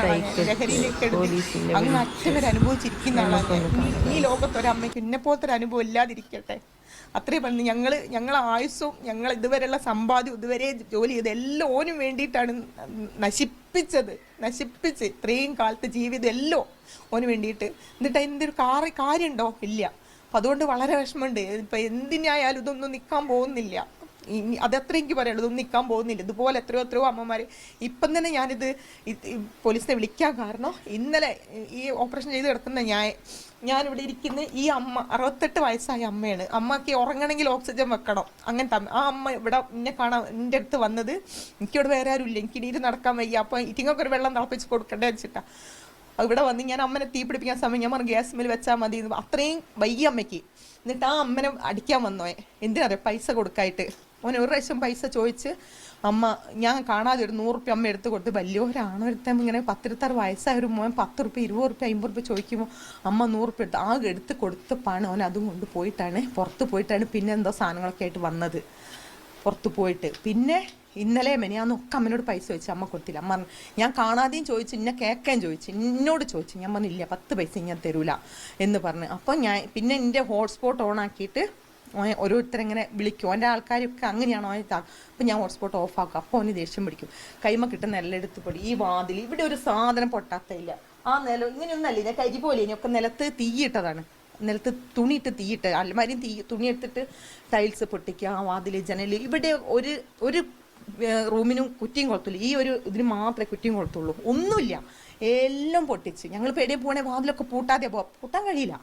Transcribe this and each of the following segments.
Cycle ഞാൻ. നമുക്കൊന്ന് ഈ- ലോകത്തൊരു ലോകത്ത് ഒരു അമ്മയ്ക്ക് ഇന്നെ പോലത്തെ ഒരു അനുഭവം ഇല്ലാതിരിക്കട്ടെ. അത്രയും പറഞ്ഞു ഞങ്ങൾ ഞങ്ങളെ ആയുസ്സും ഞങ്ങൾ ഇതുവരെയുള്ള സമ്പാദ്യം ഇതുവരെ ജോലി ചെയ്ത് എല്ലാം ഓനും വേണ്ടിയിട്ടാണ് നശിപ്പിച്ചത്. നശിപ്പിച്ച് ഇത്രയും കാലത്തെ ജീവിതം എല്ലാം ഓന് വേണ്ടിയിട്ട്. എന്നിട്ട് അതിന്റെ ഒരു കാറ് കാര്യമുണ്ടോ? ഇല്ല. അപ്പം അതുകൊണ്ട് വളരെ വിഷമമുണ്ട്. ഇപ്പം എന്തിനായാലും ഇതൊന്നും നിൽക്കാൻ പോകുന്നില്ല. ഇനി അതത്ര എനിക്ക് പറയുള്ളൂ ഇതൊന്നും നിൽക്കാൻ പോകുന്നില്ല. ഇതുപോലെ എത്രയോ എത്രയോ അമ്മമാർ ഇപ്പം തന്നെ ഞാനിത് പോലീസിനെ വിളിക്കാൻ കാരണം ഇന്നലെ ഈ ഓപ്പറേഷൻ ചെയ്ത് കിടക്കുന്ന ഞാൻ ഞാനിവിടെ ഇരിക്കുന്ന ഈ അമ്മ അറുപത്തെട്ട് വയസ്സായ അമ്മയാണ്. അമ്മയ്ക്ക് ഉറങ്ങണമെങ്കിൽ ഓക്സിജൻ വെക്കണം. അങ്ങനത്തെ അമ്മ. ആ അമ്മ ഇവിടെ എന്നെ കാണാൻ എന്റെ അടുത്ത് വന്നത് എനിക്കിവിടെ വേറെ ആരും ഇല്ല എനിക്ക് ഇനി നടക്കാൻ വയ്യ. അപ്പോൾ ഇറ്റിങ്ങൊക്കെ ഒരു വെള്ളം തിളപ്പിച്ച് കൊടുക്കണ്ടേ വെച്ചിട്ടാ. ഇവിടെ വന്ന് ഞാൻ അമ്മനെ തീ പിടിപ്പിക്കാൻ സമയം ഞാൻ പറഞ്ഞു ഗ്യാസ് മേൽ വെച്ചാൽ മതി അത്രയും വയ്യ അമ്മയ്ക്ക്. എന്നിട്ട് ആ അമ്മനെ അടിക്കാൻ വന്നോയെ. എന്തിനാ പൈസ കൊടുക്കായിട്ട്. ഓൻ ഒരു പ്രാവശ്യം പൈസ ചോദിച്ച് അമ്മ ഞാൻ കാണാതെ ഒരു നൂറ് റുപ്യ അമ്മ എടുത്ത് കൊടുത്ത് വലിയ ഒരാണൊരുത്തം ഇങ്ങനെ പത്തിരുത്താറ് വയസ്സായ ഒരു മോൻ പത്ത് റുപ്യ ഇരുപത് റുപ്യ അമ്പത് റുപ്യ ചോദിക്കുമ്പോൾ അമ്മ നൂറ് റുപ്യ എടുത്ത് ആകെ എടുത്ത് കൊടുത്ത അവൻ അതും കൊണ്ട് പോയിട്ടാണ് പുറത്ത് പോയിട്ടാണ് പിന്നെ എന്തോ സാധനങ്ങളൊക്കെ ആയിട്ട് വന്നത്. പുറത്ത് പോയിട്ട്. പിന്നെ ഇന്നലെ മെനിയാന്നൊക്കെ അമ്മനോട് പൈസ ചോദിച്ചു അമ്മ കൊടുത്തില്ല. അമ്മ ഞാൻ കാണാതെയും ചോദിച്ചു ഇന്നെ കേൾക്കാൻ ചോദിച്ചു എന്നോട് ചോദിച്ചു. ഞാൻ പറഞ്ഞില്ല പത്ത് പൈസ ഞാൻ തരൂല. എന്ന് പറഞ്ഞു. അപ്പോൾ ഞാൻ പിന്നെ എന്റെ ഹോട്ട്സ്പോട്ട് ഓൺ ആക്കിയിട്ട് ഓരോരുത്തരെങ്ങനെ വിളിക്കും. ഓന്റെ ആൾക്കാരൊക്കെ അങ്ങനെയാണ് ഓൻ താ അപ്പം ഞാൻ ഹോട്ട്സ്പോട്ട് ഓഫ് ആക്കും. അപ്പോൾ ഓന് ദേഷ്യം പിടിക്കും. കൈമ കിട്ടുന്ന നെല്ലെടുത്ത് പൊടി. ഈ വാതിൽ ഇവിടെ ഒരു സാധനം പൊട്ടാത്തയില്ല ആ നില ഇങ്ങനെയൊന്നല്ല. ഞാൻ കരി പോലെ ഇനിയൊക്കെ നിലത്ത് തീയിട്ടതാണ് നിലത്ത് തുണിയിട്ട് തീയിട്ട് അലമാരിയും തീ തുണി എടുത്തിട്ട് ടൈൽസ് പൊട്ടിക്കുക ആ വാതിൽ ജനൽ. ഇവിടെ ഒരു ഒരു റൂമിനും കുറ്റിയും കൊളുത്തില്ല. ഈ ഒരു ഇതിന് മാത്രമേ കുറ്റിയും കൊളുത്തുള്ളൂ. ഒന്നുമില്ല. എല്ലാം പൊട്ടിച്ച്. ഞങ്ങൾ പേടിയെ പോകണേ വാതിലൊക്കെ പൂട്ടാതെ പോവാം പൂട്ടാൻ കഴിയില്ല.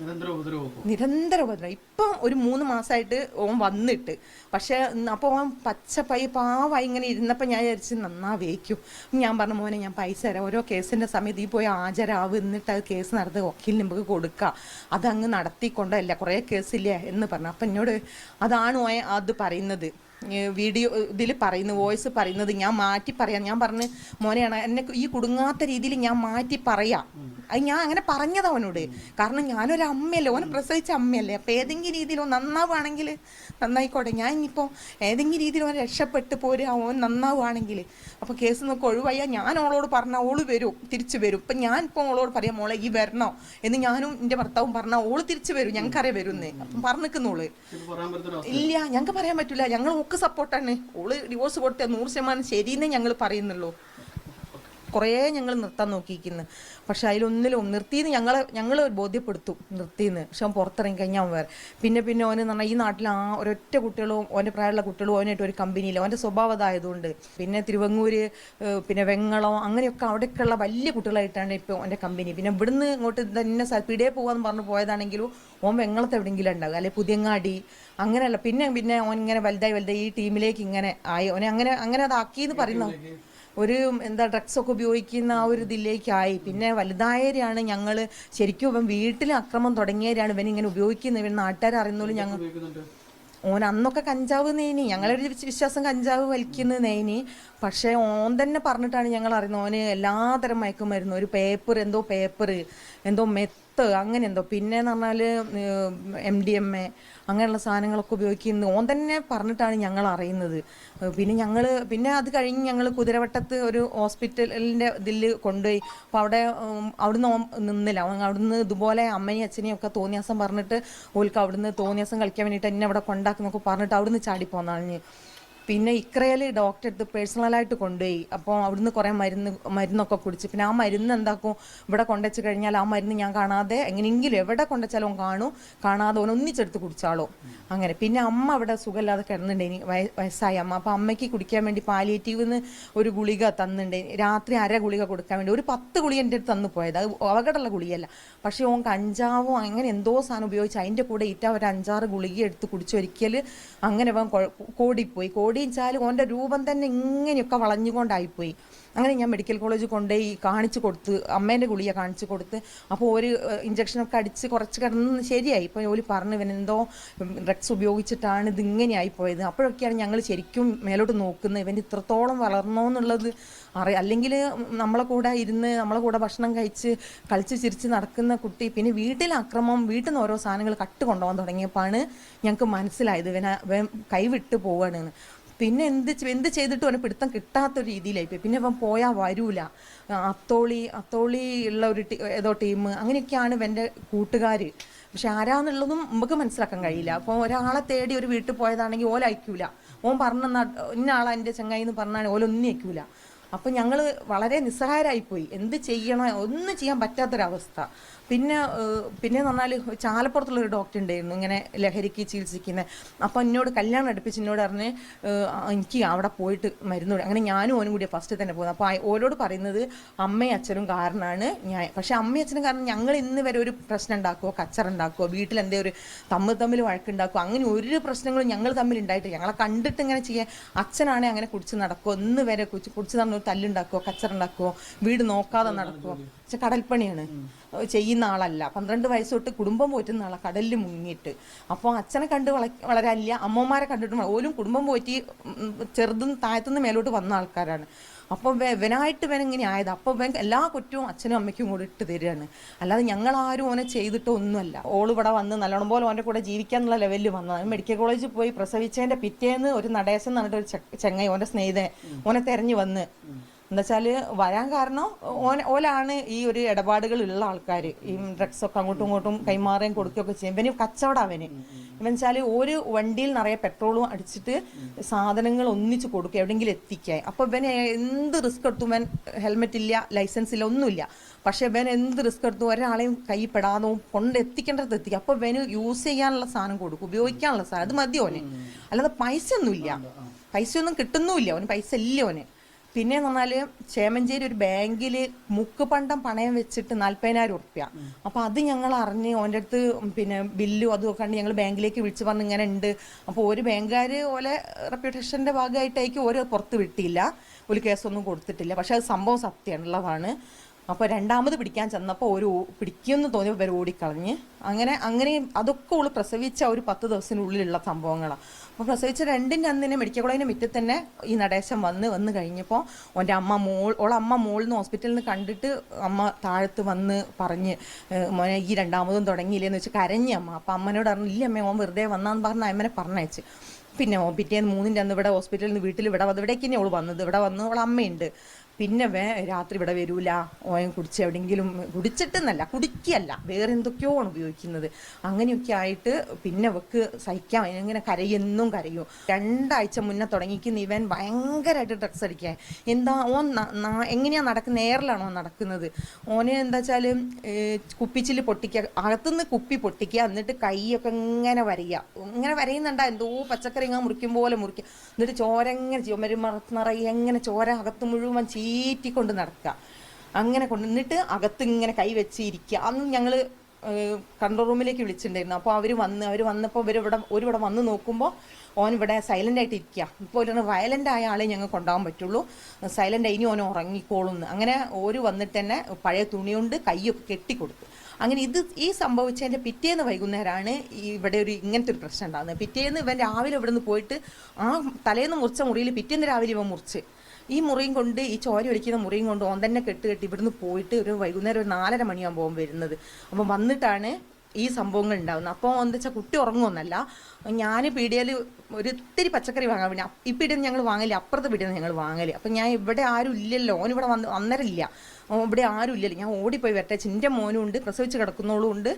നിരന്തര ഉപദ്രവം. ഇപ്പം ഒരു മൂന്ന് മാസമായിട്ട് ഓൻ വന്നിട്ട്. പക്ഷേ അപ്പോൾ ഓൻ പച്ചപ്പൈ പാവായി ഇങ്ങനെ ഇരുന്നപ്പോൾ ഞാൻ വിചാരിച്ച് നന്നാ വേക്കും ഞാൻ പറഞ്ഞു മോനെ ഞാൻ പൈസ തരാം. ഓരോ കേസിന്റെ സമയത്ത് ഈ പോയി ഹാജരാവ് എന്നിട്ട് അത് കേസ് നടത്തി വക്കീലിന് നമുക്ക് കൊടുക്കുക അതങ്ങ് നടത്തിക്കൊണ്ടല്ല. കുറേ കേസില്ലേ? എന്ന് പറഞ്ഞു. അപ്പം എന്നോട് അതാണ് ഓൻ അത് പറയുന്നത്. വീഡിയോ ഇതിൽ പറയുന്നു വോയിസ് പറയുന്നത് ഞാൻ മാറ്റി പറയാം. ഞാൻ പറഞ്ഞ് മോനെയാണ് എന്നെ ഈ കുടുങ്ങാത്ത രീതിയിൽ ഞാൻ മാറ്റി പറയാം. അത് ഞാൻ അങ്ങനെ പറഞ്ഞത് അവനോട്. കാരണം ഞാനൊരു അമ്മയല്ലേ ഓനെ പ്രസവിച്ച അമ്മയല്ലേ. അപ്പം ഏതെങ്കിലും രീതിയിൽ ഓൻ നന്നാവുകയാണെങ്കിൽ നന്നായിക്കോട്ടെ. ഞാൻ ഇനിയിപ്പോൾ ഏതെങ്കിലും രീതിയിൽ ഓൻ രക്ഷപ്പെട്ട് പോരുക ഓൻ നന്നാവുകയാണെങ്കിൽ. അപ്പോൾ കേസ് നോക്കി ഒഴിവായാൽ ഞാൻ ഓളോട് പറഞ്ഞാൽ ഓൾ വരും തിരിച്ചു വരും. ഇപ്പം ഞാൻ ഇപ്പോൾ ഓളോട് പറയാം മോളെ ഈ വരണോ? എന്ന് ഞാനും എന്റെ ഭർത്താവും പറഞ്ഞാൽ ഓൾ തിരിച്ചു വരും. ഞങ്ങൾക്കറിയാം വരുന്നേ. അപ്പം പറഞ്ഞു നിൽക്കുന്നോൾ പറയാൻ ഇല്ല ഞങ്ങൾക്ക് പറയാൻ പറ്റില്ല ഞങ്ങൾ ഒക്കെ സപ്പോർട്ടാണ് ഓൾ ഡിവോഴ്സ് കൊടുത്ത നൂറ് ശതമാനം ശരിയെന്നേ ഞങ്ങൾ പറയുന്നുള്ളൂ. കുറേ ഞങ്ങൾ നിർത്താൻ നോക്കിയിരിക്കുന്നു. പക്ഷെ അതിലൊന്നിലും നിർത്തിയെന്ന് ഞങ്ങളെ ഞങ്ങൾ ബോധ്യപ്പെടുത്തും നിർത്തിയെന്ന്. പക്ഷെ അവൻ പുറത്തിറങ്ങി കഴിഞ്ഞാൽ അവൻ വേറെ. പിന്നെ പിന്നെ ഓന് എന്ന് പറഞ്ഞാൽ ഈ നാട്ടിൽ ആ ഒരൊറ്റ കുട്ടികളും ഓന്റെ പ്രായമുള്ള കുട്ടികളും ഓനായിട്ട് ഒരു കമ്പനിയില്ല ഓന്റെ സ്വഭാവം അതായതുകൊണ്ട്. പിന്നെ തിരുവങ്ങൂര് പിന്നെ വെങ്ങളം അങ്ങനെയൊക്കെ അവിടെയൊക്കെയുള്ള വലിയ കുട്ടികളായിട്ടാണ് ഇപ്പോൾ ഓന്റെ കമ്പനി പിന്നെ ഇവിടുന്ന് ഇങ്ങോട്ട് തന്നെ പിടിയെ പോകാന്ന് പറഞ്ഞ് പോയതാണെങ്കിലും ഓൻ വെങ്ങളത്ത് എവിടെയെങ്കിലും ഉണ്ടാകുക അല്ലെങ്കിൽ പുതിയങ്ങാടി അങ്ങനെയല്ല. പിന്നെ പിന്നെ ഓൻ ഇങ്ങനെ വലുതായി വലുതായി ഈ ടീമിലേക്ക് ഇങ്ങനെ ആയി. ഓനെ അങ്ങനെ അങ്ങനെ അതാക്കിയെന്ന് പറയുന്നു ഒരു എന്താ ഡ്രഗ്സ് ഒക്കെ ഉപയോഗിക്കുന്ന ആ ഒരു ഇതിലേക്കായി. പിന്നെ വലുതായവരെയാണ് ഞങ്ങൾ ശരിക്കും ഇവൻ വീട്ടിൽ അക്രമം തുടങ്ങിയവരാണ് ഇവൻ ഇങ്ങനെ ഉപയോഗിക്കുന്നത്. ഇവൻ നാട്ടുകാർ അറിയുന്നോലും ഞങ്ങൾ ഓൻ അന്നൊക്കെ കഞ്ചാവ് നെയ്നി ഞങ്ങളൊരു വിശ്വാസം കഞ്ചാവ് വലിക്കുന്ന നെയ്നി പക്ഷേ ഓൻ തന്നെ പറഞ്ഞിട്ടാണ് ഞങ്ങൾ അറിയുന്നത്. ഓന് എല്ലാതരം മയക്കുമരുന്ന് ഒരു പേപ്പർ എന്തോ പേപ്പർ എന്തോ മെത്ത് അങ്ങനെ എന്തോ പിന്നെ എന്ന് പറഞ്ഞാൽ എം ഡി എം എ അങ്ങനെയുള്ള സാധനങ്ങളൊക്കെ ഉപയോഗിക്കുന്നത് ഓൻ തന്നെ പറഞ്ഞിട്ടാണ് ഞങ്ങൾ അറിയുന്നത്. പിന്നെ ഞങ്ങൾ പിന്നെ അത് കഴിഞ്ഞ് ഞങ്ങൾ കുതിരവട്ടത്ത് ഒരു ഹോസ്പിറ്റലിന്റെ ഇതിൽ കൊണ്ടുപോയി. അപ്പോൾ അവിടെ അവിടുന്ന് നിന്നില്ല. അവിടുന്ന് ഇതുപോലെ അമ്മയും അച്ഛനെയും ഒക്കെ തോന്നിയാസം പറഞ്ഞിട്ട് ഓൽക്ക് അവിടുന്ന് തോന്നിയാസം കളിക്കാൻ വേണ്ടിയിട്ട് എന്നെ അവിടെ കൊണ്ടാക്കുന്നൊക്കെ പറഞ്ഞിട്ട് അവിടുന്ന് ചാടിപ്പോന്നാണ് പിന്നെ ഇക്രയിൽ ഡോക്ടറെ അടുത്ത് പേഴ്സണലായിട്ട് കൊണ്ടുപോയി. അപ്പോൾ അവിടുന്ന് കുറേ മരുന്ന് മരുന്നൊക്കെ കുടിച്ച്. പിന്നെ ആ മരുന്ന് എന്താക്കും? ഇവിടെ കൊണ്ടുവച്ച് കഴിഞ്ഞാൽ ആ മരുന്ന് ഞാൻ കാണാതെ എങ്ങനെയെങ്കിലും എവിടെ കൊണ്ടുവച്ചാലും കാണും. കാണാതെ ഓൻ ഒന്നിച്ചെടുത്ത് കുടിച്ചാളോ. അങ്ങനെ. പിന്നെ അമ്മ അവിടെ സുഖമില്ലാതെ കിടന്നുണ്ടേനി വയ- വയസ്സായ. അമ്മ. അപ്പോൾ അമ്മയ്ക്ക് കുടിക്കാൻ വേണ്ടി പാലിയേറ്റീവ് ഒരു ഗുളിക തന്നിട്ടുണ്ടേനി രാത്രി അര ഗുളിക കൊടുക്കാൻ വേണ്ടി. ഒരു പത്ത് ഗുളിക എന്റെ അടുത്ത് തന്നു പോയത്. അത് അവകടുള്ള ഗുളിയല്ല പക്ഷേ ഓൻ കഞ്ചാവോ അങ്ങനെ എന്തോ സാധനം ഉപയോഗിച്ച് അതിന്റെ കൂടെ ഇറ്റ ഒരു അഞ്ചാറ് ഗുളിക എടുത്ത് കുടിച്ചൊരിക്കൽ അങ്ങനെ അവൻ കോടിപ്പോയി. കോടി വെച്ചാൽ ഓന്റെ രൂപം തന്നെ ഇങ്ങനെയൊക്കെ വളഞ്ഞുകൊണ്ടായിപ്പോയി. അങ്ങനെ ഞാൻ മെഡിക്കൽ കോളേജ് കൊണ്ടുപോയി കാണിച്ചു കൊടുത്ത് അമ്മേന്റെ ഗുളിക കാണിച്ചു കൊടുത്ത് അപ്പോൾ ഒരു ഇഞ്ചക്ഷനൊക്കെ അടിച്ച് കുറച്ച് കിടന്ന് ശരിയായി. ഇപ്പോൾ ജോലി പറഞ്ഞു ഇവനെന്തോ ഡ്രഗ്സ് ഉപയോഗിച്ചിട്ടാണ് ഇത് ഇങ്ങനെയായി പോയത്. അപ്പോഴൊക്കെയാണ് ഞങ്ങൾ ശരിക്കും മേലോട്ട് നോക്കുന്നത്. ഇവൻ ഇത്രത്തോളം വളർന്നോ എന്നുള്ളത് അറിയാം അല്ലെങ്കിൽ നമ്മളെ കൂടെ ഇരുന്ന് നമ്മളെ കൂടെ ഭക്ഷണം കഴിച്ച് കളിച്ച് ചിരിച്ച് നടക്കുന്ന കുട്ടി പിന്നെ വീട്ടിൽ അക്രമം വീട്ടിൽ നിന്ന് ഓരോ സാധനങ്ങൾ കട്ട് കൊണ്ടുപോകാൻ തുടങ്ങിയപ്പോഴാണ് ഞങ്ങൾക്ക് മനസ്സിലായത്. ഇവനെ കൈവിട്ട് പോവുകയാണെന്ന് പിന്നെ എന്ത് എന്ത് ചെയ്തിട്ടും അവന് പിടുത്തം കിട്ടാത്ത ഒരു രീതിയിലായി പോയി. പിന്നെ അവൻ പോയാൽ വരൂല. അത്തോളി അത്തോളി ഉള്ള ഒരു ഏതോ ടീം അങ്ങനെയൊക്കെയാണ് ഇവന്റെ കൂട്ടുകാർ പക്ഷെ ആരാന്നുള്ളതും നമുക്ക് മനസ്സിലാക്കാൻ കഴിയില്ല. അപ്പോൾ ഒരാളെ തേടി ഒരു വീട്ടിൽ പോയതാണെങ്കിൽ ഓല അയക്കൂല. ഓൻ പറഞ്ഞ ഇന്ന ആളെ എന്റെ ചങ്ങായി എന്ന് പറഞ്ഞാൽ ഓലൊന്നും അയക്കൂല. അപ്പം ഞങ്ങൾ വളരെ നിസ്സഹായരായിപ്പോയി. എന്ത് ചെയ്യണോ? ഒന്നും ചെയ്യാൻ പറ്റാത്തൊരവസ്ഥ. പിന്നെ പിന്നെ എന്ന് പറഞ്ഞാൽ ചാലപ്പുറത്തുള്ളൊരു ഡോക്ടർ ഉണ്ടായിരുന്നു ഇങ്ങനെ ലഹരിക്ക് ചികിത്സിക്കുന്നത് അപ്പം എന്നോട് കല്യാണം അടുപ്പിച്ച് എന്നോട് പറഞ്ഞ് എനിക്ക് അവിടെ പോയിട്ട് മരുന്ന് അങ്ങനെ ഞാനും ഓനും കൂടി ഫസ്റ്റ് തന്നെ പോകുന്നത്. അപ്പോൾ ഓരോട് പറയുന്നത് അമ്മയും അച്ഛനും കാരണമാണ് ഞാൻ. പക്ഷേ അമ്മയും അച്ഛനും കാരണം ഞങ്ങൾ ഇന്ന് വരെ ഒരു പ്രശ്നം ഉണ്ടാക്കുമോ കച്ചറുണ്ടാക്കുമോ വീട്ടിൽ എന്തേ ഒരു തമ്മിൽ തമ്മിൽ വഴക്കുണ്ടാക്കുമോ അങ്ങനെ ഒരു പ്രശ്നങ്ങളും ഞങ്ങൾ തമ്മിൽ ഉണ്ടായിട്ടില്ല. ഞങ്ങളെ കണ്ടിട്ട് ഇങ്ങനെ ചെയ്യാൻ അച്ഛനാണെങ്കിൽ അങ്ങനെ കുടിച്ച് നടക്കുമോ ഇന്ന് വരെ കുടിച്ച് കുടിച്ച് നടന്നൊരു തല്ലുണ്ടാക്കുമോ കച്ചറുണ്ടാക്കുമോ വീട് നോക്കാതെ നടക്കുമോ പക്ഷെ കടൽപ്പണിയാണ്. ചെയ്യുന്ന ആളല്ല. പന്ത്രണ്ട് വയസ്സ് തൊട്ട് കുടുംബം പോറ്റുന്ന ആളാണ് കടലിൽ മുങ്ങിയിട്ട്. അപ്പോൾ അച്ഛനെ കണ്ട് വള വളരാനില്ല. അമ്മമാരെ കണ്ടിട്ടും ഓലും കുടുംബം പോറ്റി ചെറുതും താഴത്തുനിന്ന് മേലോട്ട് വന്ന ആൾക്കാരാണ്. അപ്പോൾ ഇവനായിട്ട് ഇവൻ ഇങ്ങനെ ആയത്. അപ്പോൾ ഇവൻ എല്ലാ കുറ്റവും അച്ഛനും അമ്മയ്ക്കും കൂടെ ഇട്ട് തരികയാണ്. അല്ലാതെ ഞങ്ങളാരും ഓനെ ചെയ്തിട്ട് ഒന്നുമല്ല. ഓൾ ഇവിടെ വന്ന് നല്ലോണം പോലെ ഓന്റെ കൂടെ ജീവിക്കാന്നുള്ള ലെവലിൽ വന്നതാണ് മെഡിക്കൽ കോളേജിൽ പോയി പ്രസവിച്ചതിന്റെ പിറ്റേന്ന് ഒരു നടേശൻ എന്ന് പറഞ്ഞിട്ട് ഒരു ചെങ്ങായി ഓന്റെ സ്നേഹിതൻ ഓനെ തെരഞ്ഞു വന്ന്. എന്താ വെച്ചാൽ വരാൻ കാരണം ഓൻ ഓലാണ് ഈ ഒരു ഇടപാടുകൾ ഉള്ള ആൾക്കാർ ഈ ഡ്രഗ്സ് ഒക്കെ അങ്ങോട്ടും ഇങ്ങോട്ടും കൈമാറുകയും കൊടുക്കുകയൊക്കെ ചെയ്യും. ഇവന് കച്ചവടം അവന്. ഇവൻ വെച്ചാൽ ഒരു വണ്ടിയിൽ നിറയെ പെട്രോളും അടിച്ചിട്ട് സാധനങ്ങൾ ഒന്നിച്ച് കൊടുക്കുക എവിടെയെങ്കിലും എത്തിക്കാൻ അപ്പൊ ഇവൻ എന്ത് റിസ്ക് എടുത്തു ഇവൻ ഹെൽമെറ്റ് ഇല്ല ലൈസൻസ് ഇല്ല ഒന്നുമില്ല. പക്ഷെ ഇവൻ എന്ത് റിസ്ക് എടുത്തു ഒരാളെയും കൈപ്പെടാതെ പെടാതെ കൊണ്ട് എത്തിക്കേണ്ടത് എത്തിക്കുക. അപ്പൊ ഇവന് യൂസ് ചെയ്യാനുള്ള സാധനം കൊടുക്കും ഉപയോഗിക്കാനുള്ള സാധനം. അത് മതി ഓന്. അല്ലാതെ പൈസ ഒന്നുമില്ല പൈസ ഒന്നും കിട്ടുന്നുമില്ല. ഓന് പൈസ ഇല്ല അവന് പിന്നെ എന്ന് ചേമഞ്ചേരി ഒരു ബാങ്കിൽ മുക്ക് പണ്ടം പണയം വെച്ചിട്ട് നാല്പതിനായിരം ഉറുപ്പ്യ. അപ്പൊ അത് ഞങ്ങൾ അറിഞ്ഞ് ഓന്റെ അടുത്ത് പിന്നെ ബില്ലും അതും ഒക്കെ ഞങ്ങൾ ബാങ്കിലേക്ക് വിളിച്ച് പറഞ്ഞ് ഇങ്ങനെ ഉണ്ട് അപ്പോൾ ഒരു ബാങ്കുകാർ ഓലെ റെപ്യൂട്ടേഷന്റെ ഭാഗമായിട്ടായിരിക്കും ഓരോ പുറത്ത് വിട്ടില്ല. ഒരു കേസൊന്നും കൊടുത്തിട്ടില്ല. പക്ഷെ അത് സംഭവം സത്യമുള്ളതാണ് അപ്പോൾ രണ്ടാമത് പിടിക്കാൻ ചെന്നപ്പോൾ ഒരു പിടിക്കുമെന്ന് തോന്നിയപ്പോൾ ഇവർ ഓടിക്കളഞ്ഞ്. അങ്ങനെ അങ്ങനെ അതൊക്കെ ഉള്ളു പ്രസവിച്ച ഒരു പത്ത് ദിവസത്തിനുള്ളിലുള്ള സംഭവങ്ങളാണ് അപ്പോൾ പ്രസവിച്ച രണ്ടിന്റെ അന്ന് തന്നെ മെഡിക്കൽ കോളേജിന്റെ മുറ്റത്ത് തന്നെ ഈ നടേശം വന്ന് വന്ന് കഴിഞ്ഞപ്പോൾ ഓന്റെ അമ്മ മോൾ ഓളെ അമ്മ മോളിൽ നിന്ന് ഹോസ്പിറ്റലിൽ നിന്ന് കണ്ടിട്ട് അമ്മ താഴത്ത് വന്ന് പറഞ്ഞ് മോനെ ഈ രണ്ടാമതും തുടങ്ങിയില്ലേന്ന് വെച്ച് കരഞ്ഞ് അമ്മ. അപ്പം അമ്മനോട് പറഞ്ഞു ഇല്ല അമ്മ ഓൻ വെറുതെ വന്നാന്ന് പറഞ്ഞ് അമ്മനെ പറഞ്ഞയച്ച്. പിന്നെ പിറ്റേന്ന് മൂന്നിന്റെ അന്ന് ഇവിടെ ഹോസ്പിറ്റലിൽ നിന്ന് വീട്ടിൽ ഇവിടെ വന്ന് ഇവിടേക്ക് തന്നെ അവൾ വന്നത്. ഇവിടെ വന്ന് അവൾ അമ്മയുണ്ട്. പിന്നെ വേ രാത്രി ഇവിടെ വരൂല. ഓയൻ കുടിച്ച് എവിടെയെങ്കിലും കുടിച്ചിട്ടെന്നല്ല കുടിക്കല്ല. വേറെ എന്തൊക്കെയോ ആണ് ഉപയോഗിക്കുന്നത്. അങ്ങനെയൊക്കെ ആയിട്ട് പിന്നെ വെക്ക് സഹിക്കാൻ ഇങ്ങനെ കരയെന്നും കരയും. രണ്ടാഴ്ച മുന്നേ തുടങ്ങിക്കുന്ന ഇവൻ ഭയങ്കരമായിട്ട് ഡ്രഗ്സ് അടിക്കാൻ. എന്താ ഓൻ ന- ന- എങ്ങനെയാ നടക്കുന്നത് നേരിലാണോ നടക്കുന്നത്? ഓനെ എന്താ വെച്ചാൽ കുപ്പിച്ചിൽ പൊട്ടിക്കുക അകത്തുനിന്ന് കുപ്പി പൊട്ടിക്കുക എന്നിട്ട് കൈയൊക്കെ ഇങ്ങനെ വരയുക ഇങ്ങനെ വരയുന്നുണ്ടാ എന്തോ പച്ചക്കറി ഇങ്ങനെ മുറിക്കും പോലെ മുറിക്കുക എന്നിട്ട് ചോര എങ്ങനെ ചെയ്യും. മരുമറ നിറയെ എങ്ങനെ ചോര അകത്ത് മുഴുവൻ ചീറ്റിക്കൊണ്ട് നടക്കുക. അങ്ങനെ കൊണ്ട് എന്നിട്ട് അകത്ത് ഇങ്ങനെ കൈ വെച്ച് ഇരിക്കുക. അന്ന് ഞങ്ങൾ കൺട്രോൾ റൂമിലേക്ക് വിളിച്ചിട്ടുണ്ടായിരുന്നു. അപ്പോൾ അവർ വന്ന് അവർ വന്നപ്പോൾ ഇവർ ഇവിടെ ഒരുവിടെ വന്ന് നോക്കുമ്പോൾ ഓൻ ഇവിടെ സൈലന്റ് ആയിട്ട് ഇരിക്കുക. ഇപ്പോൾ ഒരു വയലന്റ് ആയ ആളെ ഞങ്ങൾ കൊണ്ടുപോകാൻ പറ്റുള്ളൂ. സൈലന്റ് ഇനി ഓൻ ഉറങ്ങിക്കോളും അങ്ങനെ ഓര് വന്നിട്ട് തന്നെ പഴയ തുണി കൊണ്ട് കൈയൊക്കെ കെട്ടിക്കൊടുത്തു. അങ്ങനെ ഇത് ഈ സംഭവിച്ചതിന്റെ പിറ്റേന്ന് വൈകുന്നേരമാണ് ഇവിടെ ഒരു ഇങ്ങനത്തെ ഒരു പ്രശ്നം ഉണ്ടാകുന്നത്. പിറ്റേന്ന് ഇവൻ രാവിലെ ഇവിടെ നിന്ന് പോയിട്ട് ആ തലേന്ന് മുറിച്ച മുറിയിൽ പിറ്റേന്ന് രാവിലെ ഇവൻ മുറിച്ച്. ഈ മുറിയും കൊണ്ട് ഈ ചോര ഒലിക്കുന്ന മുറിയും കൊണ്ട് ഓൻ തന്നെ കെട്ട് കെട്ടി ഇവിടുന്ന് പോയിട്ട് ഒരു വൈകുന്നേരം ഒരു നാലര മണിയാകുമ്പോൾ വരുന്നത്. അപ്പം വന്നിട്ടാണ് ഈ സംഭവങ്ങൾ ഉണ്ടാകുന്നത് അപ്പോൾ എന്താ വെച്ചാൽ കുട്ടി ഉറങ്ങുമെന്നല്ല ഞാൻ പീടിയയിൽ ഒരു ഇത്തിരി പച്ചക്കറി വാങ്ങാൻ വേണ്ടി ഈ പീടിയിൽ ഞങ്ങൾ വാങ്ങൽ അപ്പുറത്തെ പീടിയിൽ ഞങ്ങൾ വാങ്ങൽ അപ്പം ഞാൻ ഇവിടെ ആരും ഇല്ലല്ലോ ഓൻ ഇവിടെ വന്ന് വന്നരില്ല ഇവിടെ ആരും ഇല്ലല്ലോ. ഞാൻ ഓടിപ്പോയി വരട്ടെ ചിന്റെ മോനും ഉണ്ട് പ്രസവിച്ച് കിടക്കുന്നോളും ഉണ്ട്.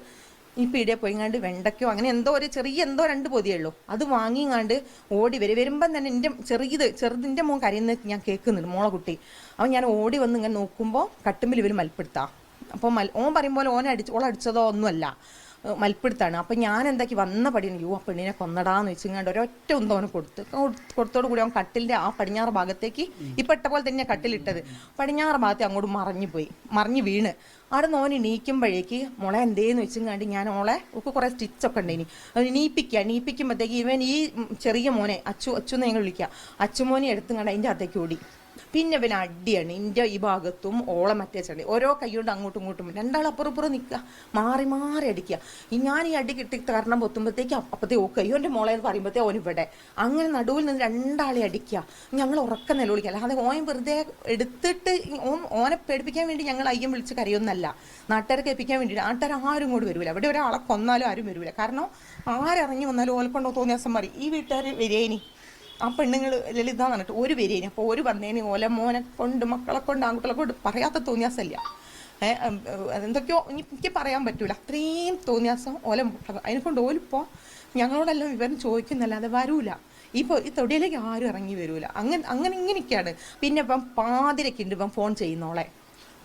ഈ പീടിയ പോയിങ്ങാണ്ട് വെണ്ടയ്ക്കോ അങ്ങനെ എന്തോ ഒരു ചെറിയ എന്തോ രണ്ട് പൊതിയുള്ളൂ അത് വാങ്ങിങ്ങാണ്ട് ഓടി വരും. വരുമ്പം തന്നെ എന്റെ ചെറിയത് ചെറുതിന്റെ മോൻ കരയുന്നത് ഞാൻ കേൾക്കുന്നുണ്ട് മോളെ കുട്ടി. അവൻ ഞാൻ ഓടി വന്ന് ഇങ്ങനെ നോക്കുമ്പോൾ കട്ടുമ്പിൽ ഇവർ മൽപ്പെടുത്താം. അപ്പോൾ മൽ ഓൻ പറയുമ്പോൾ ഓനെ ഓളടിച്ചതോ ഒന്നുമല്ല. മൽപ്പിടുത്താണ്. അപ്പം ഞാൻ എന്താക്കി വന്ന പടിയാണ് യു ആ പെണ്ണിനെ കൊന്നടാന്ന് വെച്ചിങ്ങാണ്ട് ഒരൊറ്റ ഒന്നും അവന് കൊടുത്ത് കൊടു- കൊടുത്തോട് കൂടി അവൻ കട്ടിലിന്റെ ആ പടിഞ്ഞാറ് ഭാഗത്തേക്ക് ഇപ്പം ഇട്ട പോലെ തന്നെ കട്ടിലിട്ടത്. പടിഞ്ഞാറ് ഭാഗത്തെ അങ്ങോട്ട് മറിഞ്ഞു പോയി മറിഞ്ഞു വീണ്. അവിടെ നിന്ന് ഓൻ ഇണീക്കുമ്പോഴേക്ക് മുള എന്തേന്ന് വെച്ചിങ്ങാണ്ട് ഞാൻ ഓളെ ഒക്കെ കുറേ സ്റ്റിച്ചൊക്കെ ഉണ്ട് ഇനി അത് ഇണീപ്പിക്കുക ഇണീപ്പിക്കുമ്പോഴത്തേക്ക് ഇവൻ ഈ ചെറിയ മോനെ അച്ചു അച്ചു എന്ന് ഞങ്ങൾ വിളിക്കുക അച്ചുമോനെ എടുത്തുങ്ങാണ്ട് അതിന്റെ അകത്തേക്ക് ഓടി. പിന്നെ ഇവൻ അടിയാണ്. ഇന്റെ ഈ ഭാഗത്തും ഓളെ മറ്റേ ചണ്ടി ഓരോ കൈ കൊണ്ട് അങ്ങോട്ടും ഇങ്ങോട്ടും രണ്ടാൾ അപ്പുറം ഇപ്പുറം നിൽക്കുക മാറി മാറി അടിക്കുക ഈ ഞാൻ ഈ അടി കിട്ടി കാരണം പൊത്തുമ്പോഴത്തേക്ക് അപ്പത്തേ ഓ അയ്യോന്റെ മോളെ എന്ന് പറയുമ്പോഴത്തേ ഓൻ ഇവിടെ. അങ്ങനെ നടുവിൽ നിന്ന് രണ്ടാളെ അടിക്കുക ഞങ്ങൾ ഉറക്കം നിലവിളിക്കുക അല്ലാതെ ഓൻ വെറുതെ എടുത്തിട്ട് ഓൻ ഓനെ പേടിപ്പിക്കാൻ വേണ്ടി ഞങ്ങൾ അയ്യം വിളിച്ച് കരയൊന്നല്ല. നാട്ടുകാരെ കേൾപ്പിക്കാൻ വേണ്ടി നാട്ടുകാർ ആരും ഇങ്ങോട്ട് വരില്ല അവിടെ ഒരാളെ കൊന്നാലും ആരും വരില്ല കാരണം ആരിറങ്ങി വന്നാലും ഓലെ കൊണ്ടോ തോന്നിയ ദിവസം മറി ഈ വീട്ടുകാർ വരേനി ആ പെണ്ണുങ്ങൾ ലളിത എന്ന് പറഞ്ഞിട്ട് ഒരു വരേന് അപ്പോൾ ഒരു വന്നേന് ഓല മോനെ കൊണ്ട് മക്കളെ കൊണ്ട് ആൺകുട്ടികളെ കൊണ്ട് പറയാത്ത തോന്നിയാസല്ല. ഇനി എനിക്ക് പറയാൻ പറ്റൂല. അത്രയും തോന്നിയാസം ഓല അതിനെ കൊണ്ട് ഓലിപ്പോൾ ഞങ്ങളോടെല്ലാം വിവരം ചോദിക്കുന്നല്ലാതെ വരൂല. ഇപ്പോൾ ഈ തൊടിയിലേക്ക് ആരും ഇറങ്ങി വരൂല. അങ്ങനെ അങ്ങനെ ഇങ്ങനെയൊക്കെയാണ്. പിന്നെ ഇപ്പം പാതിരൊക്കെ ഉണ്ട് ഇപ്പം ഫോൺ ചെയ്യുന്നോളെ.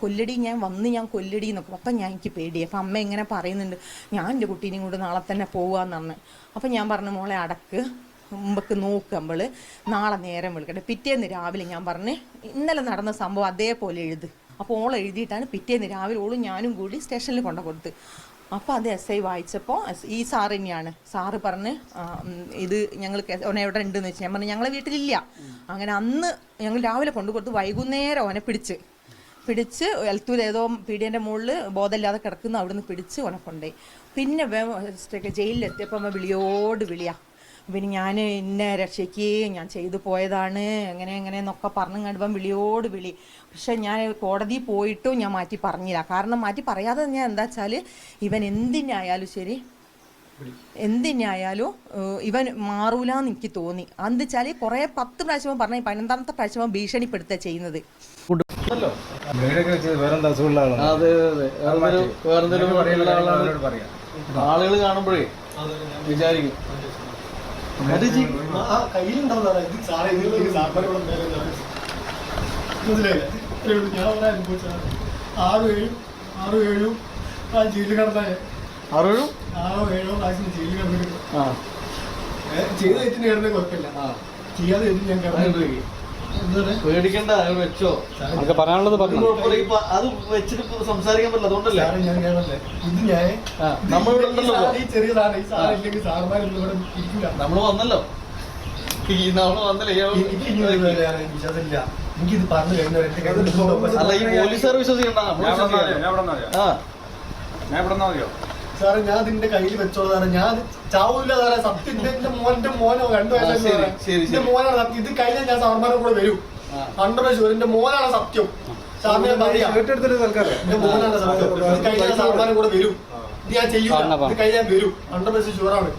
കൊല്ലടി ഞാൻ വന്ന് ഞാൻ കൊല്ലടി എന്നൊക്കെ. അപ്പം ഞാൻ എനിക്ക് പേടി. അപ്പം അമ്മ ഇങ്ങനെ പറയുന്നുണ്ട് ഞാൻ എന്റെ കുട്ടീനെയും കൊണ്ട് നാളെ തന്നെ പറഞ്ഞ്. അപ്പം ഞാൻ പറഞ്ഞു മോളെ അടക്ക്. മുമ്പക്ക് നമ്മൾ നാളെ നേരം വിളിക്കട്ടെ. പിറ്റേന്ന് രാവിലെ ഞാൻ പറഞ്ഞ് ഇന്നലെ നടന്ന സംഭവം അതേപോലെ എഴുത്. അപ്പോൾ ഓൾ എഴുതിയിട്ടാണ് പിറ്റേന്ന് രാവിലെ ഓളും ഞാനും കൂടി സ്റ്റേഷനിൽ കൊണ്ടു കൊടുത്ത്. അപ്പോൾ അത് എസ് ഐ വായിച്ചപ്പോൾ ഈ സാറ് തന്നെയാണ്. സാറ് പറഞ്ഞ് ഇത് ഞങ്ങൾ ഓനെ എവിടെ ഉണ്ടെന്ന് വെച്ചാൽ ഞാൻ പറഞ്ഞു ഞങ്ങളെ വീട്ടിലില്ല. അങ്ങനെ അന്ന് ഞങ്ങൾ രാവിലെ കൊണ്ടു കൊടുത്ത് വൈകുന്നേരം ഓനെ പിടിച്ച്. പിടിച്ച് എൽത്തൂർ ഏതോ പീഡിയന്റെ മുകളിൽ ബോധമില്ലാതെ കിടക്കുന്ന അവിടുന്ന് പിടിച്ച് ഓനെ കൊണ്ടുപോയി പിന്നെ ജയിലിലെത്തിയപ്പോൾ വിളിയോട് വിളിയാ. പിന്നെ ഞാൻ എന്നെ രക്ഷയ്ക്ക് ഞാൻ ചെയ്തു പോയതാണ് എങ്ങനെ എങ്ങനെ എന്നൊക്കെ പറഞ്ഞു കണ്ടപ്പം വിളിയോട് വിളി. പക്ഷെ ഞാൻ കോടതിയിൽ പോയിട്ടും ഞാൻ മാറ്റി പറഞ്ഞില്ല. കാരണം മാറ്റി പറയാതെ ഞാൻ എന്താ വെച്ചാൽ ഇവൻ എന്തിനായാലും ശരി എന്തിനായാലും ഇവൻ ഇവൻ മാറൂലെന്ന് എനിക്ക് തോന്നി. അതെന്ന് വെച്ചാൽ കുറേ പത്ത് പ്രാവശ്യം പറഞ്ഞ പതിനൊന്നാമത്തെ പ്രാവശ്യം ഭീഷണിപ്പെടുത്തുക ചെയ്യുന്നത്. ആളുകൾ കാണുമ്പോഴേ വിചാരിക്കും. ആറും ഏഴും ആറും ഏഴും ആ ജയിലിൽ കിടന്നാ അറിയും ആറോ ഏഴോ? പ്രാവശ്യം ജയിലിൽ കിടന്നിട്ട്. ആ. ചെയ്ത തെറ്റിന് കിടന്ന കുഴപ്പമില്ല. ആ. ചെയ്യാതെ തെറ്റിന് ഞാൻ കിടന്നിട്ട്. എന്താണ് പേടിക്കണ്ട അത് വെച്ചോ. നമുക്ക് പറയാനുള്ളത് പറഞ്ഞു. അത് വെച്ചിട്ട് സംസാരിക്കാൻ പറ്റില്ല അതുകൊണ്ടല്ലേ? ഞാൻ കേളല്ലേ ഇത് ഞാൻ നമ്മളിവിടെ ഉണ്ടല്ലോ. ഈ ചെറിയ ഇവിടെ ഇരിക്കില്ല. നമ്മൾ വന്നല്ലോ. ഈ നമ്മൾ വന്നല്ലേ വിശ്വാസമില്ല. എനിക്കിത് പറഞ്ഞു കഴിഞ്ഞാൽ അല്ല ഈ പോലീസുകാർ വിശ്വസിക്കണ്ട ഞാൻ ഇവിടെ ഇവിടെ മതിയോ സാറേ ഞാൻ ഇതിന്റെ കയ്യിൽ വെച്ചോളൂ സാറേ. ഞാൻ ചാവൂല സാറേ. സത്യം എന്റെ എന്റെ മോന്റെ മോനോ രണ്ടു ശരി. മോനാണ് സത്യം. ഇത് കഴിഞ്ഞാൽ ഞാൻ സാർമാരുടെ കൂടെ വരും. പണ്ടൊരു ഹൺഡ്രഡ് ഷുവർ എന്റെ മോനാണ് സത്യം. സാറിനെ പറയാം. എന്റെ മോനാണ് സത്യം. ഇത് കഴിഞ്ഞാൽ ഞാൻ സാർമാരുടെ കൂടെ വരും. ഇത് ഞാൻ ചെയ്യൂല. ഇത് കഴിഞ്ഞാൽ ഞാൻ വരും. ഹൺഡ്രഡ് പെർസെന്റ് ഷുവർ ആണ്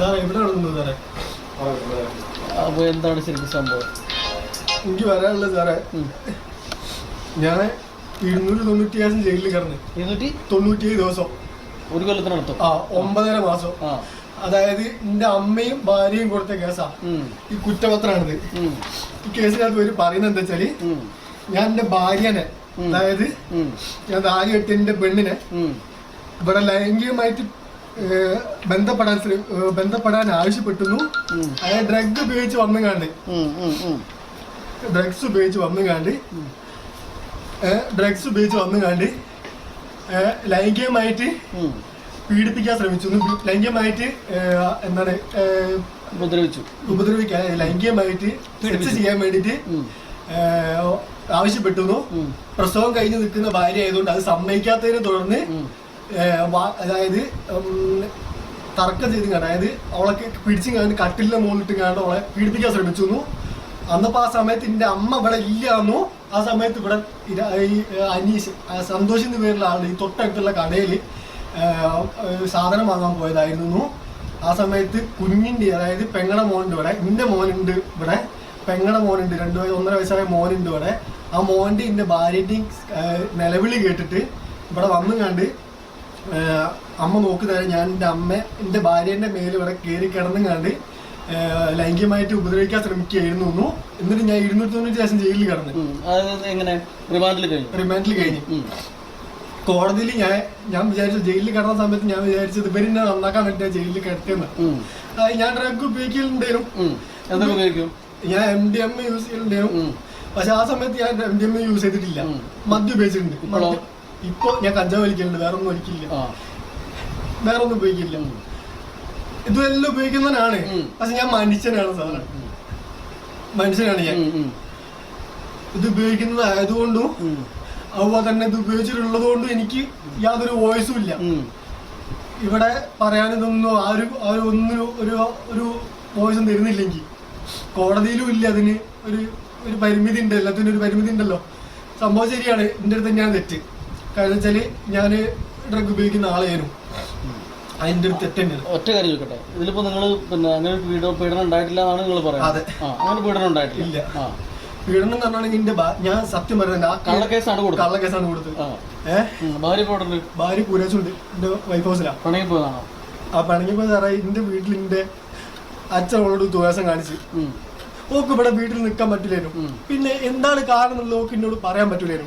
സാറേ എവിടെ നടക്കുന്നത് സാറേ? അപ്പൊ എന്താണ് ശരിക്കും സംഭവം? എനിക്ക് വരാനുള്ളത് സാറേ ഞാൻ ഇരുന്നൂറ്റി തൊണ്ണൂറ്റി ജയിലിൽ കിടന്ന്. ഇരുന്നൂറ്റി? തൊണ്ണൂറ്റിയേഴ് ദിവസം. ഒരു കൊല്ലത്തിനടുത്ത്? ആ ഒമ്പതര മാസം. അതായത് എന്റെ അമ്മയും ഭാര്യയും കൊടുത്ത കേസാ. ഈ കുറ്റപത്രമാണിത്. ഈ കേസിനകത്ത് ഒരു പറയുന്നത് എന്താ വെച്ചാൽ ഞാൻ എന്റെ ഭാര്യനെ അതായത് ഞാൻ താലി കെട്ടിയ എന്റെ പെണ്ണിനെ ഇവിടെ ലൈംഗികമായിട്ട് ബന്ധപ്പെടാൻ ബന്ധപ്പെടാൻ ആവശ്യപ്പെട്ടുന്നു അയാൾ അതായത് ഡ്രഗ് ഉപയോഗിച്ച് ഉം, ഉം. ഡ്രഗ്സ് ഉപയോഗിച്ച് വന്നു വന്നുകാണ്ട് ഡ്രഗ്സ് ഉപയോഗിച്ച് വന്നുകാണ്ട് ഏഹ്, ലൈംഗികമായിട്ട്. പീഡിപ്പിക്കാൻ ശ്രമിച്ചു. ലൈംഗികമായിട്ട് എന്താണ് ഉപദ്രവിച്ചു. ഉപദ്രവിക്കാൻ ലൈംഗികമായിട്ട് സെക്സ് ചെയ്യാൻ വേണ്ടിട്ട് ആവശ്യപ്പെട്ടു ആവശ്യപ്പെട്ടിരുന്നു പ്രസവം കഴിഞ്ഞ് നിൽക്കുന്ന ഭാര്യ ആയതുകൊണ്ട് അത് സമ്മതിക്കാത്തതിനെ തുടർന്ന് അതായത് തർക്കം ചെയ്ത് അതായത് അവളൊക്കെ പിടിച്ചും കാണാൻ കട്ടിലിന്റെ മുകളിലിട്ട് കാണാൻ അവളെ പീഡിപ്പിക്കാൻ ശ്രമിച്ചു. അന്നപ്പോ ആ സമയത്ത് എന്റെ അമ്മ ഇവിടെ ഇല്ലാന്നു. ആ സമയത്ത് ഇവിടെ ഈ അനീഷ് സന്തോഷ് എന്ന പേരുള്ള ആളുടെ ഈ തൊട്ടടുത്തുള്ള കടയിൽ സാധനം വാങ്ങാൻ പോയതായിരുന്നു. ആ സമയത്ത് കുഞ്ഞിന്റെ അതായത് പെങ്ങടെ മോനുണ്ട് ഇവിടെ എന്റെ മോനുണ്ട് ഇവിടെ പെങ്ങടെ മോനുണ്ട് രണ്ടു വയസ്സ് ഒന്നര വയസ്സായ മോനുണ്ട് ഇവിടെ. ആ മോന്റെ എന്റെ ഭാര്യന്റെയും നിലവിളി കേട്ടിട്ട് ഇവിടെ വന്നു കണ്ട് അമ്മ നോക്കുന്നേരം ഞാൻ എന്റെ അമ്മ എന്റെ ഭാര്യന്റെ മേലിവിടെ കയറി കിടന്നും കണ്ട് ലൈംഗികമായിട്ട് ഉപദ്രവിക്കാൻ ശ്രമിക്കുകയായിരുന്നു എന്നിട്ട് ഞാൻ ഇരുന്നൂറ്റി തൊണ്ണൂറ്റി ശേഷം ജയിലിൽ കടന്നു. എങ്ങനെ? റിമാൻഡിൽ കഴിഞ്ഞു? റിമാൻഡിൽ കഴിഞ്ഞു. കോടതിയിൽ ഞാൻ ഞാൻ വിചാരിച്ചു ജയിലിൽ കിടന്ന സമയത്ത് ഞാൻ വിചാരിച്ചത് ഇവരെന്നെ നന്നാക്കാൻ പറ്റിയ ജയിലിൽ കിടത്തിയെന്ന്. ഞാൻ ഡ്രഗ് ഉപയോഗിക്കലുണ്ടായിരുന്നു. ഞാൻ എം ഡി എം യൂസ് ചെയ്യലുണ്ടായിരുന്നു. പക്ഷെ ആ സമയത്ത് ഞാൻ എം ഡി എം യൂസ് ചെയ്തിട്ടില്ല. മദ്യം ഉപയോഗിച്ചിട്ടുണ്ട്. ഇപ്പൊ ഞാൻ കഞ്ചാവ് വലിക്കലുണ്ട്. വേറൊന്നും വലിക്കില്ല. ആ. വേറെ ഒന്നും ഉപയോഗിക്കില്ല ഇതെല്ലാം ഉപയോഗിക്കുന്നവനാണ്. പക്ഷെ ഞാൻ മനുഷ്യനാണ് സാധനം. മനുഷ്യനാണ് ഞാൻ. ഇത് ഉപയോഗിക്കുന്നത് ആയതുകൊണ്ടും അതുപോലെ തന്നെ ഇത് ഉപയോഗിച്ചിട്ടുള്ളത് കൊണ്ടും എനിക്ക് യാതൊരു വോയിസും ഇല്ല. ഇവിടെ പറയാനിതൊന്നും ആരും ആരും ഒന്നിനും ഒരു ഒരു വോയിസും തരുന്നില്ലെങ്കിൽ കോടതിയിലും ഇല്ല അതിന് ഒരു ഒരു പരിമിതി ഉണ്ട്. എല്ലാത്തിനും ഒരു പരിമിതി ഉണ്ടല്ലോ. സംഭവം ശരിയാണ്. എന്റെ അടുത്ത് ഞാൻ തെറ്റ്. കാരണം വെച്ചാൽ ഞാൻ ഡ്രഗ് ഉപയോഗിക്കുന്ന ആളേനു. അതിന്റെ ഒരു തെറ്റ് തന്നെയാണ് ഒറ്റ കാര്യം ചോദിക്കട്ടെ. ഇതിലിപ്പോ നിങ്ങൾ പിന്നെ അങ്ങനെ ഒരു പീഡ പീഡനം ഉണ്ടായിട്ടില്ല എന്നാണ് നിങ്ങൾ അതെ. പറയുന്നത് ആ അങ്ങനെ പീഡനം ഉണ്ടായിട്ടില്ല. ഇല്ല. ആ. പീഡനം എന്ന് പറഞ്ഞാണെങ്കിൽ എന്റെ ഭാ- ഞാൻ സത്യം പറയുന്നത് ആ കള്ളക്കേസാണ് കൊടുത്തത്. കള്ളക്കേസാണ് കൊടുത്തത്. ആ. ഏഹ് ഉം. ഭാര്യ പോയിട്ടുണ്ട് ഭാര്യ കൂരാച്ചുണ്ട് എന്റെ വൈഫ് ഹൗസിലാ പണങ്ങി പോയതാണോ? ആ പണങ്ങി സാറേ എന്റെ വീട്ടിൽ എന്റെ അച്ഛൻ അവളോട് കാണിച്ച് കാണിച്ചു. ഉം. ഓക്ക് ഇവിടെ വീട്ടിൽ നിൽക്കാൻ പറ്റില്ലേനു പിന്നെ എന്താണ് കാരണം എന്നുള്ളത് ഓക്ക് എന്നോട് പറയാൻ പറ്റൂലേനു.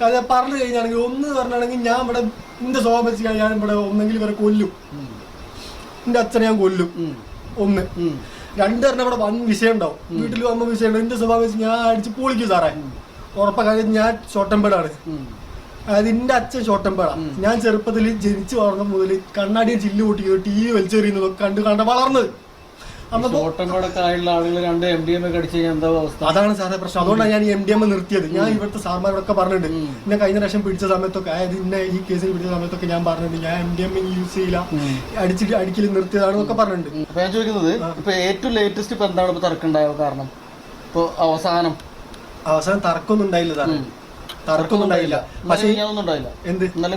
കാരണം പറഞ്ഞു കഴിഞ്ഞാണെങ്കിൽ ഒന്ന് പറഞ്ഞാണെങ്കിൽ ഞാൻ ഇവിടെ എന്റെ സ്വഭാവം വെച്ച് ഞാൻ ഇവിടെ ഒന്നെങ്കിൽ ഇവരെ കൊല്ലും. എന്റെ അച്ഛനെ ഞാൻ കൊല്ലും. ഒന്ന്. രണ്ട് രണ്ടു പേരുടെ ഇവിടെ വൻ വിഷയം ഉണ്ടാവും വീട്ടിൽ വന്ന വിഷയം ഉണ്ടാവും എന്റെ സ്വഭാവം വെച്ച് ഞാൻ അടിച്ച് പൊളിക്കും സാറേ. ഉറപ്പാക്കാൻ ഞാൻ ചോട്ടമ്പേടാണ്. അതായത് എന്റെ അച്ഛൻ ചോട്ടമ്പേടാണ് ഞാൻ ചെറുപ്പത്തിൽ ജനിച്ചു വളർന്ന മുതൽ കണ്ണാടിയെ ചില്ല് കൂട്ടിയത് ടി വി വലിച്ചെറിയുന്നതൊക്കെ കണ്ട് കണ്ട് വളർന്നത് അതാണ് സാറേ പ്രശ്നം. അതുകൊണ്ടാണ് ഞാൻ എം ഡി എം നിർത്തിയത്. ഞാൻ ഇവിടുത്തെ സാർമാരോടൊക്കെ പറഞ്ഞിട്ടുണ്ട്. എന്നെ കഴിഞ്ഞ പ്രാവശ്യം പിടിച്ച സമയത്തൊക്കെ അതായത് ഇന്നെ ഈ കേസിൽ പിടിച്ച സമയത്തൊക്കെ ഞാൻ പറഞ്ഞിട്ടുണ്ട്. ഞാൻ എം ഡി എം യൂസ് ചെയ്യില്ല. അടിച്ചിട്ട് അടിക്കൽ നിർത്തിയതാണെന്നൊക്കെ പറഞ്ഞിട്ടുണ്ട്. അപ്പൊ ഞാൻ ചോദിക്കുന്നത് ഇപ്പൊ ഏറ്റവും ലേറ്റസ്റ്റ് ഇപ്പൊ എന്താണ് ഇപ്പൊ തർക്കമുണ്ടായ കാരണം? ഇപ്പൊ അവസാനം. അവസാനം തർക്കമൊന്നും ഉണ്ടായില്ല സാറേ. തർക്കമൊന്നും ഉണ്ടായില്ല. പക്ഷേ എന്ത്? ഇന്നലെ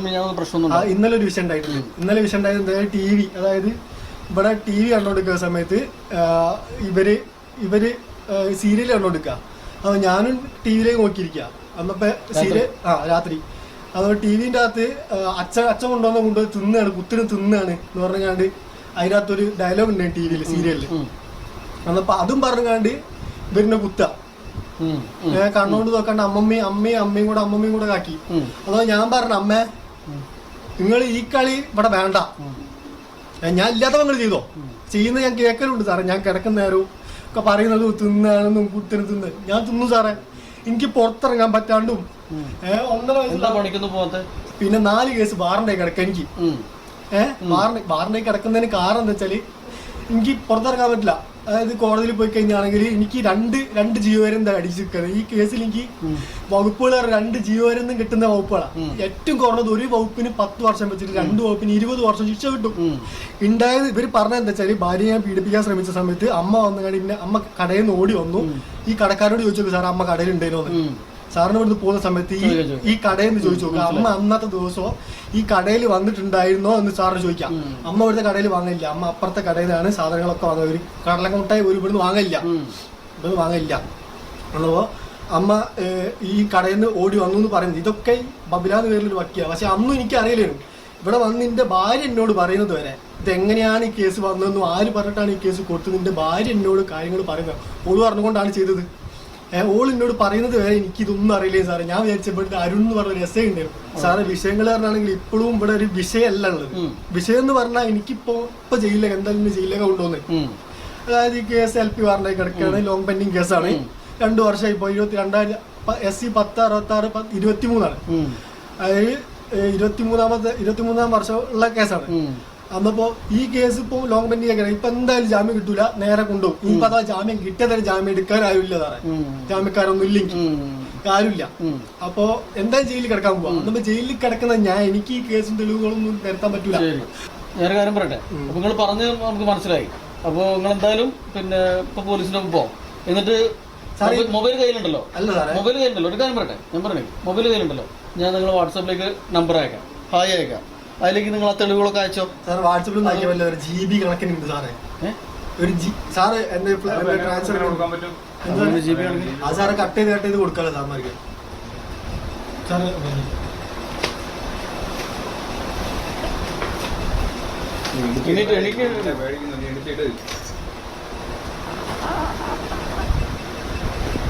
ഇന്നലെ ഒരു വിഷയം ഉണ്ടായിട്ടുണ്ട്. ഇന്നലെ വിഷയം ഉണ്ടായത് ടി വി അതായത് ഇവിടെ ടി വി കണ്ടുകൊടുക്കുന്ന സമയത്ത് ഇവർ ഇവർ ഇവർ സീരിയൽ കണ്ടോണ്ടിരിക്കുക അപ്പൊ ഞാനും ടി വിയിലേക്ക് നോക്കിയിരിക്കുക. അന്നപ്പോ സീരിയൽ ആ രാത്രി. അപ്പൊ ടി വിന്റെ അകത്ത് അച്ഛൻ അച്ഛൻ കൊണ്ടുവന്ന കൊണ്ടുപോയി തിന്നാണ് കുത്തിന് തിന്നാണ് എന്ന് പറഞ്ഞാണ്ട് അതിനകത്തൊരു ഡയലോഗ് ഉണ്ട് ടി വിയിൽ സീരിയലിൽ ഉം. അന്നപ്പോ അതും പറഞ്ഞാണ്ട് ഇവരിനെ കുത്ത ഞാൻ കണ്ണോണ്ട് നോക്കാണ്ട് അമ്മമ്മയും അമ്മയും അമ്മയും കൂടെ അമ്മമ്മയും കൂടെ കാക്കി. അതോ ഞാൻ പറഞ്ഞ അമ്മേ നിങ്ങൾ ഈ കളി ഇവിടെ വേണ്ട. ഞാൻ ഇല്ലാത്തവ നിങ്ങൾ ചെയ്തോ? ചെയ്യുന്ന ഞാൻ കേൾക്കലുണ്ട് സാറേ. ഞാൻ കിടക്കുന്ന നേരവും ഒക്കെ പറയുന്നത് തിന്നാണെന്നും കുത്തിന് തിന്ന്. ഞാൻ തിന്നു സാറേ. എനിക്ക് പുറത്തിറങ്ങാൻ പറ്റാണ്ടും. ഒന്നര വയസ്സുള്ള പിന്നെ നാല് കേസ് വാറണ്ടേ കിടക്ക എനിക്ക്. ഏഹ് വാറണ്ട് വാറണ്ടേ കിടക്കുന്നതിന് കാരണം എന്താ വെച്ചാൽ എനിക്ക് പുറത്തിറങ്ങാൻ പറ്റില്ല. അതായത് കോടതിയിൽ പോയി കഴിഞ്ഞാണെങ്കിൽ എനിക്ക് രണ്ട് രണ്ട് ജീവവരം എന്താ അടിച്ചു നിൽക്കുന്നത്. ഈ കേസിൽ എനിക്ക് വകുപ്പുകൾ രണ്ട് ജീവവരം കിട്ടുന്ന വകുപ്പുകളാണ് ഏറ്റവും കുറഞ്ഞത് ഒരു വകുപ്പിന് പത്ത് വർഷം വെച്ചിട്ട് രണ്ട് വകുപ്പിന് ഇരുപത് വർഷം ശിക്ഷ കിട്ടും. ഉണ്ടായത് ഇവർ പറഞ്ഞത് എന്താ വെച്ചാൽ ഭാര്യ ഞാൻ പീഡിപ്പിക്കാൻ ശ്രമിച്ച സമയത്ത് അമ്മ വന്നു കഴിഞ്ഞാൽ അമ്മ കടയിൽ നിന്ന് ഓടി വന്നു. ഈ കടക്കാരോട് ചോദിച്ചു സാർ അമ്മ കടയിൽ ഉണ്ടേനോ ഉം. സാറിന് ഇവിടുന്ന് പോകുന്ന സമയത്ത് ഈ. ഈ കടയിൽ നിന്ന് ചോദിച്ചു നോക്കുക അമ്മ അന്നത്തെ ദിവസം ഈ കടയിൽ വന്നിട്ടുണ്ടായിരുന്നോ എന്ന് സാറിന് ചോദിക്കാം. അമ്മ ഇവിടുത്തെ കടയിൽ വാങ്ങില്ല അമ്മ അപ്പുറത്തെ കടയിൽ നിന്നാണ് സാധനങ്ങളൊക്കെ വാങ്ങുന്നത്. ഒരു കടലക്കൊട്ടായി ഒരു ഇവിടുന്ന് വാങ്ങില്ല. ഇവിടുന്ന് വാങ്ങില്ല ഉള്ളപ്പോ അമ്മ ഈ കടയിൽ നിന്ന് ഓടി വന്നു എന്ന് പറയുന്നത് ഇതൊക്കെ ബബിലാന്ന് പേരിലൊരു വക്കിയാണ് പക്ഷെ അന്നും എനിക്ക് അറിയില്ലായിരുന്നു ഇവിടെ വന്ന് നിന്റെ ഭാര്യ എന്നോട് പറയുന്നത് വരെ ഇതെങ്ങനെയാണ് ഈ കേസ് വന്നതെന്നും ആര് പറഞ്ഞിട്ടാണ് ഈ കേസ് കൊടുത്തത്? നിന്റെ ഭാര്യ എന്നോട് കാര്യങ്ങൾ പറയുന്നത്. ഓൾ പറഞ്ഞുകൊണ്ടാണ് ചെയ്തത്. ഓൾ എന്നോട് പറയുന്നത് വരെ എനിക്ക് ഇതൊന്നും അറിയില്ലേ സാറേ? ഞാൻ വിചാരിച്ചപ്പോഴത്തെ അരുൺ എന്ന് പറഞ്ഞ രസം ഉണ്ടായിരുന്നു. സാറ് വിഷയങ്ങൾ പറഞ്ഞാണെങ്കിൽ ഇപ്പോഴും ഇവിടെ ഒരു വിഷയമല്ല ഉള്ളത്. വിഷയം എന്ന് പറഞ്ഞാൽ എനിക്കിപ്പോ ഇപ്പൊ ജയിലിലേക്ക് എന്തായാലും ജയിലൊക്കെ ജയിലിലേക്ക് കൊണ്ടുവന്നേ. അതായത് ഈ കേസ് എൽ പി വാറണ്ടായി കിടക്കുകയാണ് ലോങ് പെൻഡിങ് കേസാണ് രണ്ടു വർഷമായി ഇപ്പോൾ ഇരുപത്തി രണ്ടായിരം എസ് സി പത്ത് അറുപത്തി ആറ് പത്ത് ഇരുപത്തി മൂന്നാണ് അതായത് ഇരുപത്തി മൂന്നാമത്തെ ഇരുപത്തി മൂന്നാം വർഷമുള്ള കേസാണ്. അന്നപ്പോ ഈ കേസ് ഇപ്പൊ ലോങ് പെൻഡിങ് ആക്കണം ഇപ്പൊ എന്തായാലും ജാമ്യം കിട്ടൂല. നേരെ കൊണ്ടുപോകും. ഇപ്പൊ അതാ ജാമ്യം കിട്ടിയതായി ജാമ്യം എടുക്കാൻ ആരുമില്ല. ജാമ്യക്കാരൊന്നും ഇല്ലെങ്കിൽ. ആരുമില്ല. അപ്പോ എന്തായാലും ജയിലിൽ കിടക്കാൻ പോവാ. അന്നപ്പോ ജയിലിൽ കിടക്കുന്ന ഞാൻ എനിക്ക് ഈ കേസും തെളിവുകളൊന്നും നിരത്താൻ പറ്റൂല. ഞാൻ കാര്യം പറയട്ടെ. അപ്പൊ നിങ്ങൾ പറഞ്ഞ് നമുക്ക് മനസ്സിലായി. അപ്പൊ നിങ്ങൾ എന്തായാലും പിന്നെ ഇപ്പൊ പോലീസിന്റെ ഒപ്പം പോവാം എന്നിട്ട് മൊബൈൽ കയ്യിലുണ്ടല്ലോ. മൊബൈൽ കയ്യിലുണ്ടല്ലോ. ഒരു കാര്യം പറയട്ടെ. ഞാൻ പറഞ്ഞു മൊബൈൽ കയ്യിലുണ്ടല്ലോ. ഞാൻ നിങ്ങൾ വാട്സാപ്പിലേക്ക് നമ്പർ അയക്കാം. ഹായ് അയക്കാം. അതിലേക്ക് നിങ്ങൾ ആ തെളിവുകളൊക്കെ അയച്ചോ? സാർ വാട്സപ്പിൽ നോക്കിയ വല്ല ഒരു ജി ബി കണക്കിനുണ്ട് സാറേ. ഒരു ജി സാറ് എന്റെ ട്രാൻസ്ഫർ കൊടുക്കാൻ പറ്റും? ജി ബി ആ സാറ് കട്ട് ചെയ്ത് കട്ട് ചെയ്ത് കൊടുക്കാലോ സാർമാർക്ക് സാറ് എനിക്ക് എനിക്ക്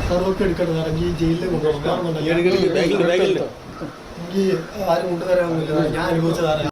സാർ ഒക്കെ എടുക്കണം സാറേ. ജയിലിൽ കൊണ്ടുപോകണം. എനിക്ക് ആരും കൊണ്ടുവരാനൊന്നുമില്ല ഞാൻ അനുഭവിച്ച സാറേ